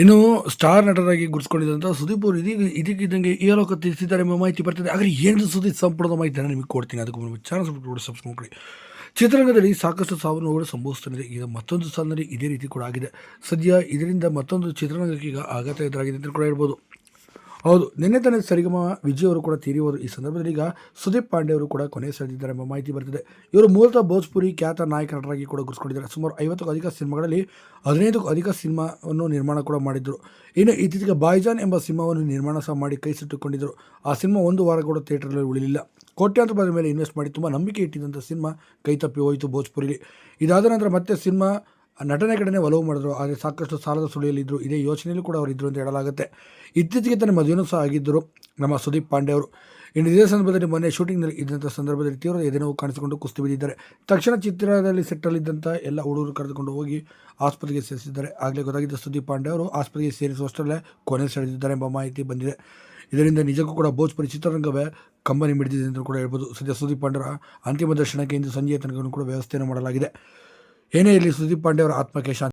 ಇನ್ನು ಸ್ಟಾರ್ ನಟರಾಗಿ ಗುರುತಿಸಿಕೊಂಡಿದ್ದಂಥ ಸುದೀಪ್ ಅವರು ಇದೀಗ ಇದಕ್ಕಿದ್ದಂಗೆ ಈ ಲೋಕ ತಿಳಿಸಿದ್ದಾರೆ ಎಂಬ ಮಾಹಿತಿ ಬರ್ತಿದೆ. ಆದರೆ ಏನು ಸುದೀಪ್ ಸಂಪುಟದ ಮಾಹಿತಿಯನ್ನು ನಿಮಗೆ ಕೊಡ್ತೀನಿ. ಅದಕ್ಕೂ ಮುನ್ನ ಚಾನಲ್ ಸಬ್ಸ್ಕ್ರೈಬ್ ಸಬ್ಸ್ಕ್ರೈಬ್ ಮಾಡಿ. ಚಿತ್ರರಂಗದಲ್ಲಿ ಸಾಕಷ್ಟು ಸಾವು ನೋವುಗಳು ಸಂಭವಿಸುತ್ತಿದೆ ಈಗ ಮತ್ತೊಂದು ಸಾಲಿನಲ್ಲಿ ಇದೇ ರೀತಿ ಕೂಡ ಆಗಿದೆ. ಸದ್ಯ ಇದರಿಂದ ಮತ್ತೊಂದು ಚಿತ್ರರಂಗಕ್ಕೆ ಈಗ ಆಘಾತ ಎದುರಾಗಿದೆ ಅಂತ ಕೂಡ ಹೇಳ್ಬೋದು. ಹೌದು. ನಿನ್ನೆ ತಾನೇ ಸರಿಗಮ ವಿಜಯ್ ಅವರು ಕೂಡ ತೀರಿ ಹೋದರು ಈ ಸಂದರ್ಭದಲ್ಲಿ ಈಗ ಸುದೀಪ್ ಪಾಂಡೆ ಅವರು ಕೂಡ ಕೊನೆ ಸೆಳೆದಿದ್ದಾರೆ ಎಂಬ ಮಾಹಿತಿ ಬರ್ತಿದೆ ಇವರು ಮೂಲತಃ ಭೋಜ್ಪುರಿ, ಖ್ಯಾತ ನಾಯಕ ನಟರಾಗಿ ಕೂಡ ಗುರುಸ್ಕೊಂಡಿದ್ದಾರೆ ಸುಮಾರು ಐವತ್ತಕ್ಕೂ ಅಧಿಕ ಸಿನಿಮಾಗಳಲ್ಲಿ, ಹದಿನೈದಕ್ಕೂ ಅಧಿಕ ಸಿನಿಮಾವನ್ನು ನಿರ್ಮಾಣ ಕೂಡ ಮಾಡಿದ್ದರು ಇನ್ನು ಇತ್ತೀಚೆಗೆ ಬಾಯ್ಜಾನ್ ಎಂಬ ಸಿನಿಮಾವನ್ನು ನಿರ್ಮಾಣ ಸಹ ಮಾಡಿ ಕೈ ಸುಟ್ಟುಕೊಂಡಿದ್ದರು ಆ ಸಿನಿಮಾ ಒಂದು ವಾರ ಕೂಡ ಥಿಯೇಟರ್ನಲ್ಲಿ ಉಳಿಲಿಲ್ಲ. ಕೋಟ್ಯಾಂತರ ರೂಪಾಯಿ ಮೇಲೆ ಇನ್ವೆಸ್ಟ್ ಮಾಡಿ ತುಂಬ ನಂಬಿಕೆ ಇಟ್ಟಿದ್ದಂಥ ಸಿನಿಮಾ ಕೈ ತಪ್ಪಿ ಹೋಯಿತು ಭೋಜ್ಪುರಿಲಿ. ಇದಾದ ನಂತರ ಮತ್ತೆ ಸಿನಿಮಾ ನಟನೆ ಕಡೆನೇ ಒಲವು ಮಾಡಿದ್ರು ಆದರೆ ಸಾಕಷ್ಟು ಸಾಲದ ಸುಳಿಯಲ್ಲಿದ್ದರು ಇದೇ ಯೋಚನೆಯಲ್ಲೂ ಕೂಡ ಅವರು ಇದ್ದರು ಅಂತ ಹೇಳಲಾಗುತ್ತೆ. ಇತ್ತೀಚೆಗೆ ತನ್ನ ಮದುವೆನೂ ಸಹ ಆಗಿದ್ದರು ನಮ್ಮ ಸುದೀಪ್ ಪಾಂಡೆ ಅವರು. ಇನ್ನು ಇದೇ ಸಂದರ್ಭದಲ್ಲಿ ಮೊನ್ನೆ ಶೂಟಿಂಗ್ನಲ್ಲಿ ಇದ್ದಂಥ ಸಂದರ್ಭದಲ್ಲಿ ತೀವ್ರ ಎದೆನೋವು ಕಾಣಿಸಿಕೊಂಡು ಕುಸ್ತಿ ಬಿದ್ದಿದ್ದಾರೆ. ತಕ್ಷಣ ಚಿತ್ರದಲ್ಲಿ ಸೆಟ್ಟಲ್ಲಿದ್ದಂಥ ಎಲ್ಲ ಹುಡುಗರು ಕರೆದುಕೊಂಡು ಹೋಗಿ ಆಸ್ಪತ್ರೆಗೆ ಸೇರಿಸಿದ್ದಾರೆ. ಆಗಲೇ ಗೊತ್ತಾಗಿದ್ದ ಸುದೀಪ್ ಪಾಂಡೆ ಅವರು ಆಸ್ಪತ್ರೆಗೆ ಸೇರಿಸುವಷ್ಟರಲ್ಲೇ ಕೊನೆ ಸೆಳೆದಿದ್ದಾರೆ ಎಂಬ ಮಾಹಿತಿ ಬಂದಿದೆ. ಇದರಿಂದ ನಿಜಕ್ಕೂ ಕೂಡ ಭೋಜ್ಪುರಿ ಚಿತ್ರರಂಗವೇ ಕಂಬನಿ ಮಿಡಿದಿದೆ ಎಂದು ಕೂಡ ಹೇಳ್ಬೋದು. ಸದ್ಯ ಸುದೀಪ್ ಪಾಂಡೆರ ಅಂತಿಮ ದರ್ಶನಕ್ಕೆ ಇಂದು ಸಂಜೆಯ ತನಕ ಕೂಡ ವ್ಯವಸ್ಥೆಯನ್ನು ಮಾಡಲಾಗಿದೆ. ಏನೇ ಇರಲಿ ಸುದೀಪ್ ಪಾಂಡೆ ಅವರ ಆತ್ಮಕ್ಕೆ ಶಾಂತಿ.